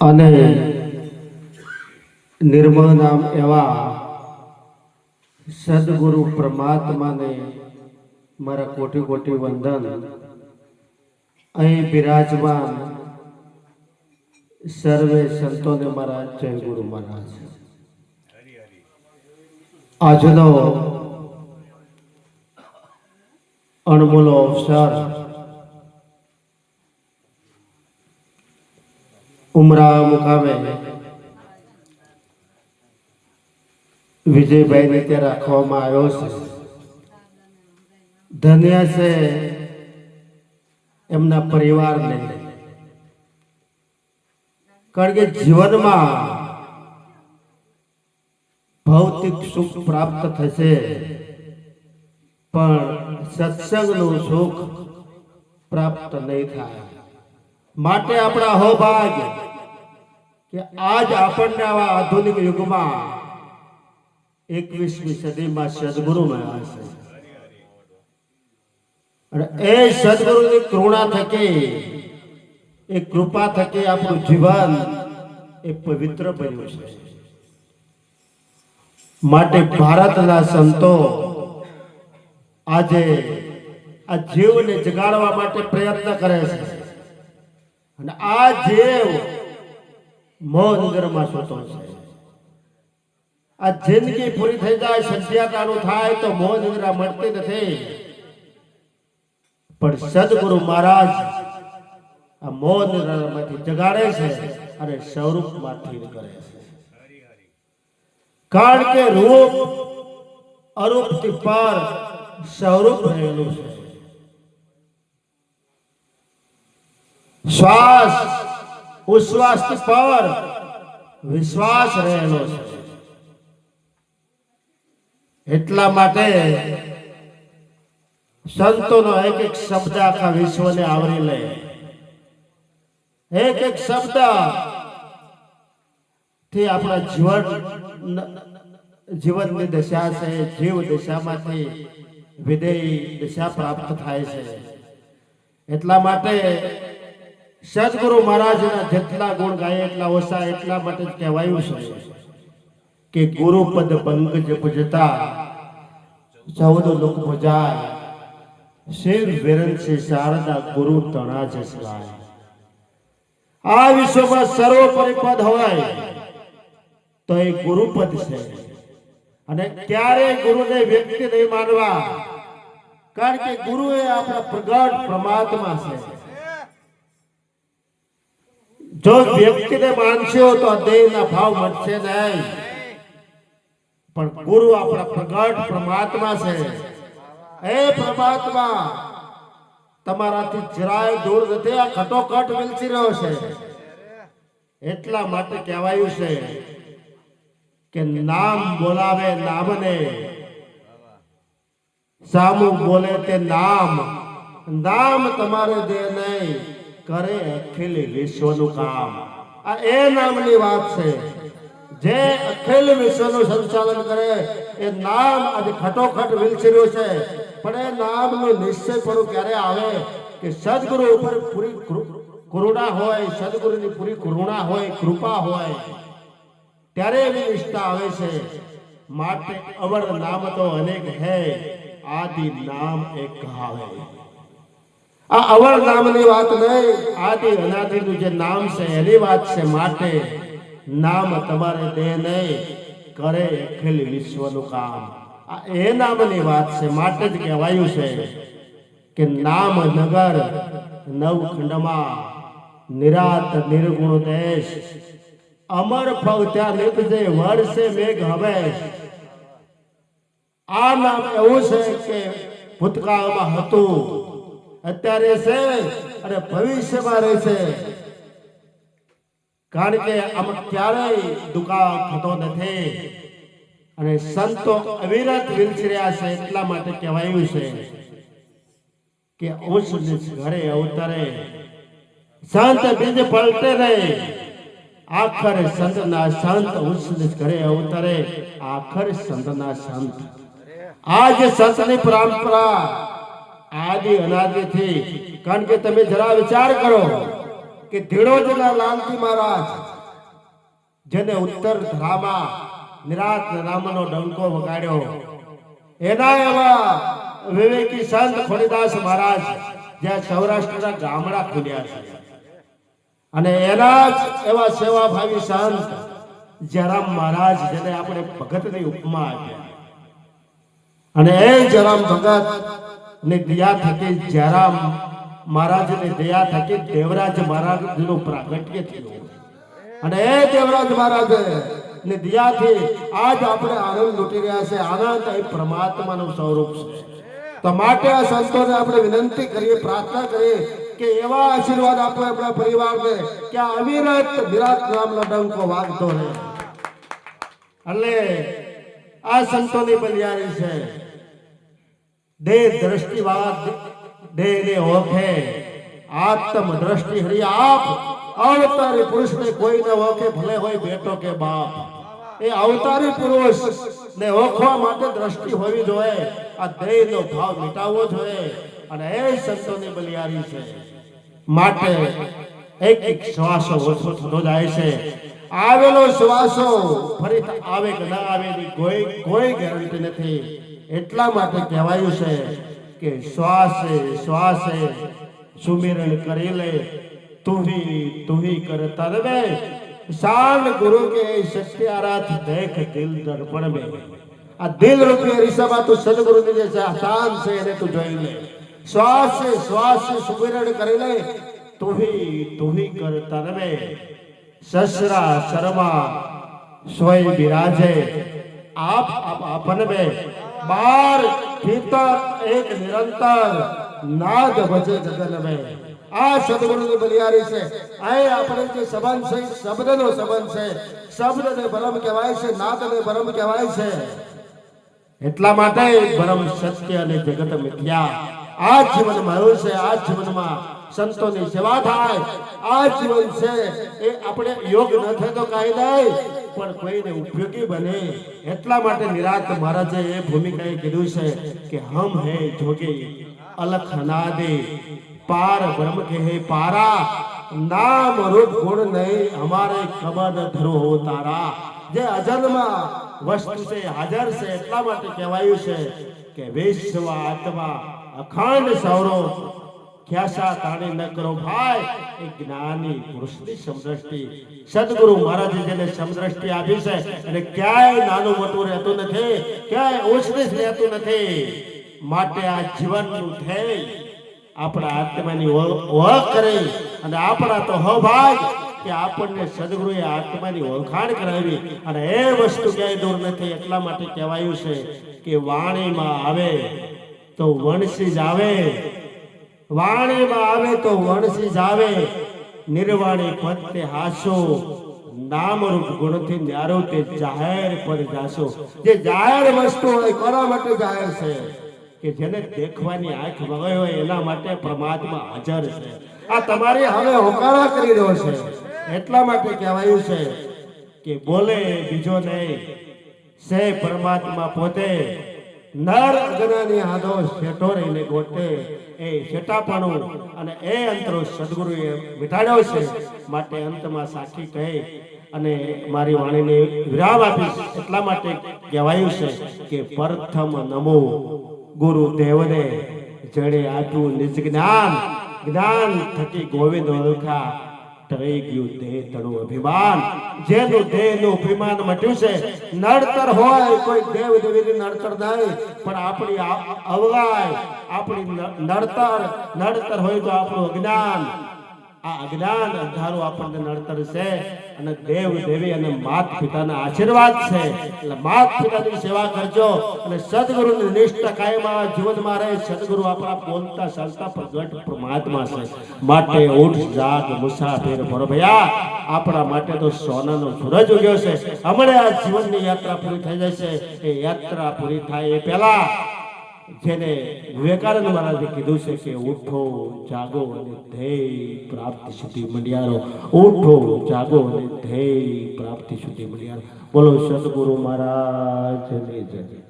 અને નિર્મળ નામ એવા સદગુરુ પરમાત્માને મારા કોટી કોટી વંદન. અહીં બિરાજમાન સર્વે સંતોને મારા જય ગુરુ મહારાજ. આજનો અણમોલો અવસર ઉમરા મુકામે વિજયભાઈ ત્યાં રાખવામાં આવ્યો છે. ધન્ય છે એમના પરિવારને. કારણ કે જીવનમાં ભૌતિક સુખ પ્રાપ્ત થશે, પણ સત્સંગનું સુખ પ્રાપ્ત નહીં થાય. માટે આપણા અહોભાગ્ય કે આજ આપણને આવા આધુનિક યુગમાં એકવીસમી સદીમાં સદગુરુ મળ્યા છે. અને એ સદગુરુની કરુણા થકી, એ કૃપા થકી આપણું જીવન એ પવિત્ર બન્યું છે. માટે ભારતના સંતો આજે આ જીવને જગાડવા માટે પ્રયત્ન કરે છે. અને આ જીવ મોહનગરમાં સૂતો છે. આ જિંદગી પૂરી થઈ જાય, સંધ્યાકાળું થાય તો મોહનગરા મળતી નથી. પણ સદગુરુ મહારાજ આ મોહનગરમાંથી જગાડે છે અને સ્વરૂપમાંથી કરે છે. કારણ કે રૂપ અરૂપથી પર સ્વરૂપ રહેલું છે. શ્વાસ ઉશ્વાસ પર? વિશ્વાસ રહેલો છે. એટલા માટે સંતોનો એક એક શબ્દ આખા વિશ્વને આવરી લે. એક એક શબ્દથી આપણા જીવન જીવનની દશા છે, જીવ દશામાંથી વિદેય દશા પ્રાપ્ત થાય છે. એટલા માટે સદગુરુ મહારાજના જેટલા ગુણ ગાય, એટલા ઓછા, એટલા માટે જ કહેવાયું છે કે ગુરુપદ પંકજ પૂજતા ચૌદ લોક પૂજાય. શેર વિરંશી શારદા ગુરુ તણા જસલાય આ વિશ્વમાં સર્વોપરી પદ હોય તો એ ગુરુપદ છે. અને ક્યારે ગુરુને વ્યક્તિ નહીં માનવા? કારણ કે ગુરુ એ આપણા પ્રગટ પરમાત્મા છે. જો વ્યક્તિને માનશો તો દેહના ભાવ મટશે નહીં. પણ ગુરુ આપણા પ્રગટ પરમાત્મા છે. એ પરમાત્મા, તમારાથી જરાય દૂર નથી, આ ખટોખટ વિલસી રહ્યો છે. એટલા માટે કહેવાયું છે કે નામ બોલાવે નામને. સામું બોલે તે નામ. નામ તમારે દે નહીં. કરે અખિલ વિશ્વનું કામ. આ એ નામની વાત છે. જે અખિલ વિશ્વનું સંચાલન કરે, એ નામ આજે ખટોખટ વિલસર્યું છે. પણ એ નામનું નિશ્ચય પણ ક્યારે આવે કે સદગુરુ ઉપર પૂરી કરુણા હોય, સદગુરુની પૂરી કરુણા હોય, કૃપા હોય, ત્યારે એવી નિષ્ઠા આવે છે. માટે અવર નામ તો અનેક હૈ, આદિ નામ એક કહાવે આ અવર નામની વાત નહીં. આદિ અનાદિનું જે નામ છે, એની વાત છે માટે. નામ તમારે દે નહીં. કરે અખિલ વિશ્વનું કામ. આ એ નામની વાત છે, માટે જ કહેવાયું છે કે નામ નગર નવખંડમાં નિરાત નિર્ગુણ દેશ. અમર ફવ ત્યાં લીપજે વર્ષે મેઘ હવે. આ નામ એવું છે કે ભૂતકાળમાં હતું. અત્યારે છે અને ભવિષ્યમાં રહેશે. કારણ કે આમાં ક્યારેય દુકાળ થતો નથી. અને સંતો અવિરત વિલસી રહ્યા છે એટલા માટે કહેવાયું છે કે ઉચ્ચ ઘરે અવતરે. સંત બીજ પલટે રહે આખરે સંતના સંત નીચ ઘરે અવતરે. આખરે સંતના સંત. આજ સંતની પરંપરા આદિ અનાદિથી કારણ કે તમે જરા વિચાર કરો કે ધીરોજના લાલજી મહારાજ, જેને ઉત્તર ધરામાં નિરાત રામનો ડંકો વગાડ્યો, એના એવા વિવેકી સંત ખોડીદાસ મહારાજ જ્યાં સૌરાષ્ટ્રના ગામડા ખુલ્યા છે. અને એના જ એવા સેવાભાવી સંત જયરામ મહારાજ જેને આપણે ભગતની ઉપમા આપ્યા અને એ જયરામ ભગત ની દયા થકી જયરામ મહારાજની દયા થકી દેવરાજ મહારાજનું પ્રાગટ્ય થયું. અને એ દેવરાજ મહારાજ ને દયાથી આજ આપણે આનંદ લૂટી રહ્યા છે. આનંદ એ પરમાત્માનું સ્વરૂપ છે. તો માટે આ સંતોને આપણે વિનંતી કરીએ, પ્રાર્થના કરીએ કે એવા આશીર્વાદ આપો આપણા પરિવારને કે આ અવિરત વિરાટ નામનો ડંકો વાગતો રહે. એટલે આ સંતોની બલિયારી છે. દેહ દ્રષ્ટિવાદ દે ને ઓખે આત્મ દ્રષ્ટિ હરિ આપ અવતારી પુરુષને કોઈ ને ઓખે ભલે હોય બેટો કે બાપ એ અવતારી પુરુષ ને ઓખવા માટે દ્રષ્ટિ હોવી જોઈએ આ દેહ નો ભાવ મિટાવવો જોઈએ અને એ સંતોની બલિયારી છે માટે એક એક શ્વાસો ઓછો થતો જાય છે આવેલો શ્વાસો ફરી આવે કે ના આવે કોઈ કોઈ ગેરંટી નથી એટલા માટે કહેવાયું છે કે શ્વાસે શ્વાસે સુમિરણ કરી લે, તુહી તુહી કર તરવે શાન ગુરુ કે શક્તિ આરાધ દેખ દિલ દર્પણ મે. આ દિલ રૂપી અરીસામાં તું સદગુરુની જે શાન છે એને તું જોઈ લે. શ્વાસે શ્વાસે સુમિરણ કરી લે, તુહી તુહી કર તરવે સસરા, શર્મા સ્વય બિરાજે. આપ આપ, આપન બે બાર ભીતર એક નિરંતર નાદ ભજે જગન મેં. આ સદગુરુની બલિયારી છે. આ આપણે જે સંબંધ છે શબ્દનો સંબંધ છે. શબ્દને ભરમ કહેવાય છે, નાદને ભરમ કહેવાય છે. એટલા માટે ભરમ સત્ય અને જગત મિથ્યા. આ જીવનમાં આવ્યું છે, આ જીવનમાં સંતોની સેવા થાય. આ જીવન છે, એ આપણે યોગ ન થાય તો કાંઈ નહીં, પણ કોઈને ઉપયોગી બને. એટલા માટે નિરાત મહારાજે એ ભૂમિકાએ કીધું છે કે હમ હે જોગે, અલખ નાદે, પાર બ્રહ્મ કે હે પારા, નામ રૂપ ગુણ નહીં, અમારે ખબર ધરો હો તારા. જે અજન્મા વસ્તુ છે હાજર છે, એટલા માટે કહેવાયું છે કે વિશ્વ આત્મા અખંડ સૌરો ખ્યાસા તાણી ન કરો ભાઈ. એ જ્ઞાની પુરુષની સમદ્રષ્ટિ. સદગુરુ મહારાજ જેને સમદ્રષ્ટિ આપી છે અને ક્યાંય નાનું મોટું રહેતું નથી, ક્યાંય ઓછરીસ રહેતું નથી. માટે આ જીવનનું થઈ આપણા આત્માની ઓળખ કરી. અને આપણા તો હભાગ કે આપણને સદગુરુએ આત્માની ઓળખાણ કરાવી. અને એ વસ્તુ ક્યાંય દૂર નથી, એટલા માટે કહેવાયું છે કે વાણીમાં આવે. તો વણસી જ આવે વાણીમાં આવે તો વણસી જ આવે નિર્વાણી પદ તે હાસો. નામરૂપ ગુણથી ન્યારો તે જાહેર પર જાશો જે જાહેર વસ્તુ હોય કોના માટે જાહેર છે? કે જેને દેખવાની આંખ વગાઈ હોય એના માટે પરમાત્મા હાજર છે. આ તમારી હવે હોકારા કરી રહ્યો છે. એટલા માટે કહેવાયું છે કે બોલે બીજો નહીં. સે પરમાત્મા પોતે. નર અજ્ઞાની આદો શેઠો રહીને ગોટે એ શેટાપણું અને એ અંતરો સદગુરુએ મિટાડ્યો છે. માટે અંતમાં સાખી કહે અને મારી વાણીને વિરામ આપીશ. એટલા માટે કહેવાયું છે કે પ્રથમ નમો ગુરુ દેવને જડે આપ્યું નિજ જ્ઞાન જ્ઞાન થકી ગોવિંદ ઓળખા. ટળી ગયું દેહ તણું અભિમાન. જેનું દેહનું અભિમાન મટ્યું છે, નડતર હોય કોઈ દેવ દેવીની નડતર નહીં, પણ આપણી અવગાય આપણી ન- નડતર નડતર હોય તો આપણું અજ્ઞાન આ અજ્ઞાન અંધારું આપણને નડતર છે અને દેવ દેવી અને માત પિતાના આશીર્વાદ છે. એટલે માત પિતાની સેવા કરજો અને સદગુરુની નિષ્ઠા કાયમ જીવનમાં રહે. સદગુરુ આપણા બોલતા, ચાલતા પ્રગટ પરમાત્મા છે. માટે ઉઠ, જાગ, મુસાફિર ભરભયા આપણા માટે તો સોનાનો સૂરજ ઉગ્યો છે. હમણાં આ જીવનની યાત્રા પૂરી થઈ જશે. એ યાત્રા પૂરી થાય એ પહેલા જેને વિવેકાનંદ મહારાજે કીધું છે કે ઉઠો, જાગો અને ધ્યેય પ્રાપ્તિ સુધી મળ્યારો ઉઠો, જાગો અને ધ્યેય પ્રાપ્તિ સુધી મળ્યારો બોલો, સદગુરુ મહારાજ જય.